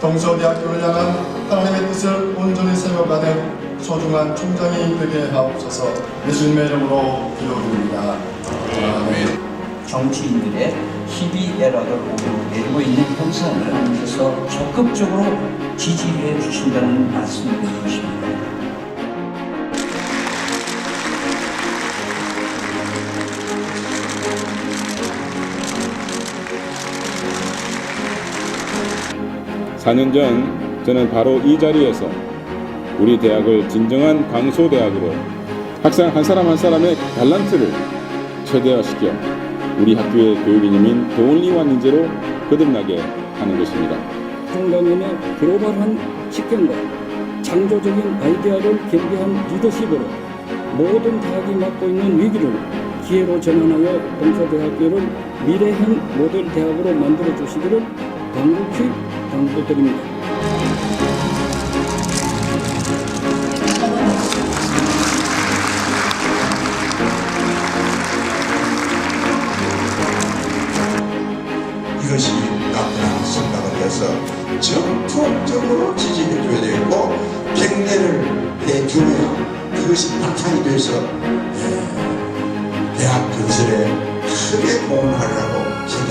동서대학교를 향한 하나님의 뜻을 온전히 세워가는 소중한 총장이 되게 하옵소서 예수님의 이름으로 기도드립니다. 아멘. 정치인들의 희비 애락을 내리고 있는 현상을 하나님께서 적극적으로 지지해 주신다는 말씀을 드리십니다. 사년전 저는 바로 이 자리에서 우리 대학을 진정한 강소대학으로 학생 한 사람 한 사람의 달란트를 최대화시켜 우리 학교의 교육 이념인 도올리원 인재로 거듭나게 하는 것입니다. 한강연의 글로벌한 식견과 창조적인 아이디어를 겸비한 리더십으로 모든 대학이 맡고 있는 위기를 기회로 전환하여 동서대학교를 미래형 모델 대학으로 만들어 주시기를 간곡히 당부 드립니다. 이것이 나쁘다 생각을 해서 전폭적으로 지지해줘야 되고 격려를 해줘야 이것이 바탕이 돼서 예, 대학 건설에 크게 공헌하리라고 생각합니다.